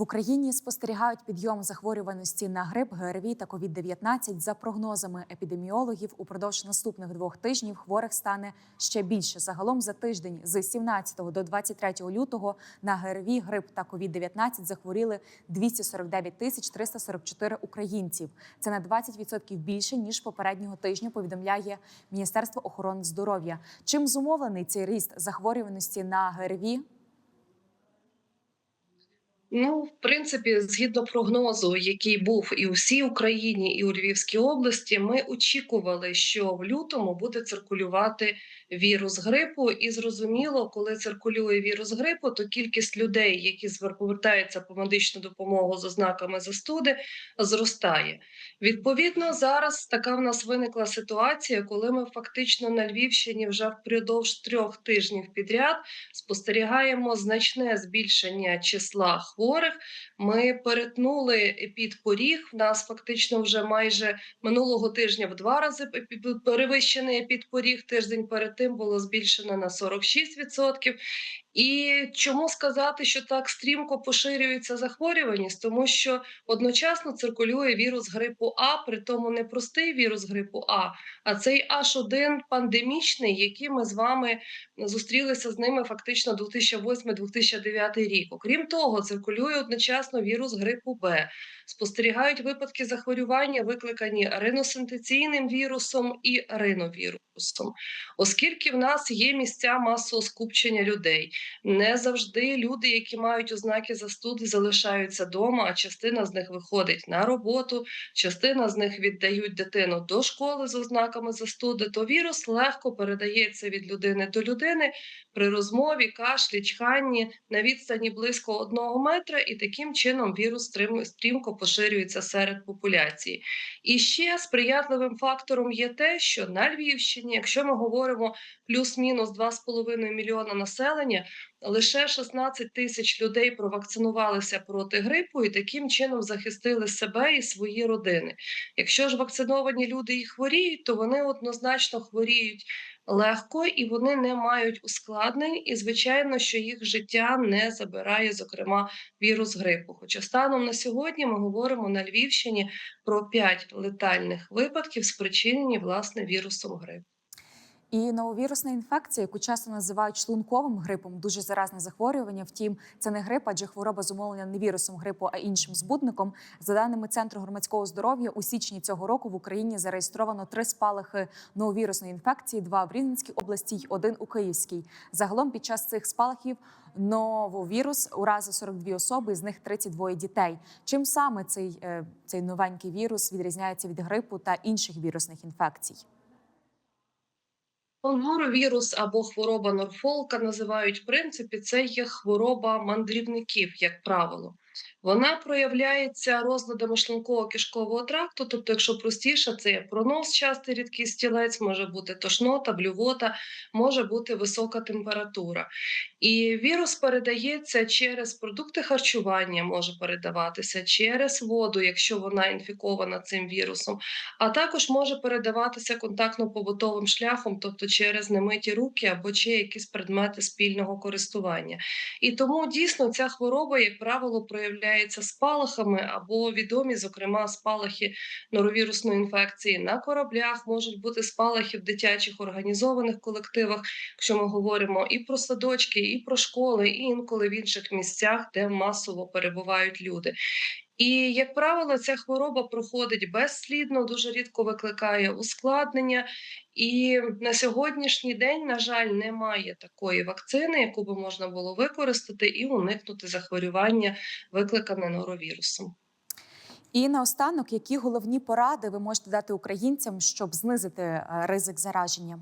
В Україні спостерігають підйом захворюваності на грип, ГРВІ та COVID-19. За прогнозами епідеміологів, упродовж наступних двох тижнів хворих стане ще більше. Загалом за тиждень з 17 до 23 лютого на ГРВІ, грип та COVID-19 захворіли 249 тисяч 344 українців. Це на 20% більше ніж попереднього тижня. Повідомляє Міністерство охорони здоров'я. Чим зумовлений цей ріст захворюваності на ГРВІ? Ну, в принципі, згідно прогнозу, який був і у всій Україні, і у Львівській області, ми очікували, що в лютому буде циркулювати вірус грипу. І зрозуміло, коли циркулює вірус грипу, то кількість людей, які звертаються по медичну допомогу з ознаками застуди, зростає. Відповідно, зараз така в нас виникла ситуація, коли ми фактично на Львівщині вже впродовж трьох тижнів підряд спостерігаємо значне збільшення числа хворих. Ми перетнули епідпоріг. В нас фактично вже майже минулого тижня в два рази перевищений перевищений епідпоріг. Тиждень перед тим було збільшено на 46%. І чому сказати, що так стрімко поширюється захворюваність? Тому що одночасно циркулює вірус грипу А, при тому не простий вірус грипу А, а цей H1 пандемічний, який ми з вами зустрілися з ними фактично 2008-2009 рік. Окрім того, циркулює одночасно вірус грипу Б. Спостерігають випадки захворювання, викликані риносинтеційним вірусом і риновірусом. Оскільки в нас є місця масового скупчення людей, не завжди люди, які мають ознаки застуди, залишаються вдома, а частина з них виходить на роботу, частина з них віддають дитину до школи з ознаками застуди, то вірус легко передається від людини до людини при розмові, кашлі, чханні на відстані близько одного метра, і таким чином вірус стрімко поширюється серед популяції. І ще сприятливим фактором є те, що на Львівщині, якщо ми говоримо плюс-мінус 2,5 мільйона населення, лише 16 тисяч людей провакцинувалися проти грипу і таким чином захистили себе і свої родини. Якщо ж вакциновані люди і хворіють, то вони однозначно хворіють легко і вони не мають ускладнень. І звичайно, що їх життя не забирає, зокрема, вірус грипу. Хоча станом на сьогодні ми говоримо на Львівщині про 5 летальних випадків, спричинені власне вірусом грипу. І нововірусна інфекція, яку часто називають шлунковим грипом, дуже заразне захворювання. Втім, це не грип, адже хвороба зумовлена не вірусом грипу, а іншим збудником. За даними Центру громадського здоров'я, у січні цього року в Україні зареєстровано три спалахи нововірусної інфекції: два в Рівненській області й один у Київській. Загалом під час цих спалахів нововірус уразив 42 особи, з них 32 дітей. Чим саме цей, е, цей новенький вірус відрізняється від грипу та інших вірусних інфекцій? Норовірус або хвороба Норфолка називають в принципі, це є хвороба мандрівників, як правило. Вона проявляється розладами шлунково-кишкового тракту, тобто, якщо простіше, це є пронос, частий рідкий стілець, може бути тошнота, блювота, може бути висока температура. І вірус передається через продукти харчування, може передаватися через воду, якщо вона інфікована цим вірусом, а також може передаватися контактно-побутовим шляхом, тобто через немиті руки або чи якісь предмети спільного користування. І тому дійсно ця хвороба, як правило, проявляється спалахами або відомі, зокрема, спалахи норовірусної інфекції на кораблях, можуть бути спалахи в дитячих організованих колективах, якщо ми говоримо і про садочки, і про школи, і інколи в інших місцях, де масово перебувають люди. І, як правило, ця хвороба проходить безслідно, дуже рідко викликає ускладнення. І на сьогоднішній день, на жаль, немає такої вакцини, яку би можна було використати і уникнути захворювання, викликане норовірусом. І наостанок, які головні поради ви можете дати українцям, щоб знизити е, ризик зараження?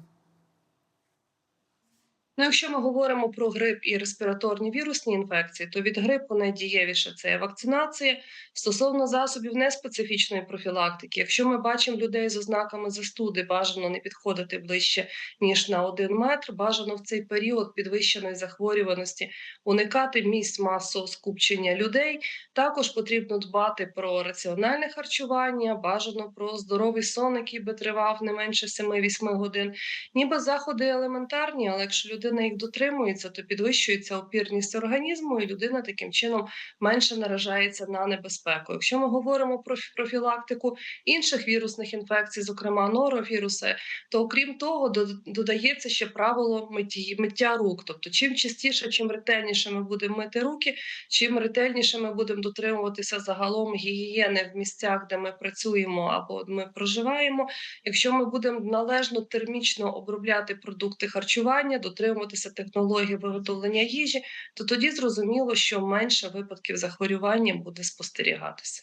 Ну, якщо ми говоримо про грип і респіраторні вірусні інфекції, то від грипу найдієвіше це вакцинація стосовно засобів неспецифічної профілактики. Якщо ми бачимо людей з ознаками застуди, бажано не підходити ближче ніж на один метр. Бажано в цей період підвищеної захворюваності уникати місць масового скупчення людей. Також потрібно дбати про раціональне харчування, бажано про здоровий сон, який би тривав не менше 7-8 годин. Ніби заходи елементарні, але якщо людина людина їх дотримується, то підвищується опірність організму, і людина таким чином менше наражається на небезпеку. Якщо ми говоримо про профілактику інших вірусних інфекцій, зокрема норовіруси, то окрім того, додається ще правило митті, миття рук. Тобто, чим частіше, чим ретельніше ми будемо мити руки, чим ретельніше ми будемо дотримуватися загалом гігієни в місцях, де ми працюємо або ми проживаємо. Якщо ми будемо належно термічно обробляти продукти харчування, дотримуватися технологій виготовлення їжі, то тоді зрозуміло, що менше випадків захворювання буде спостерігатися.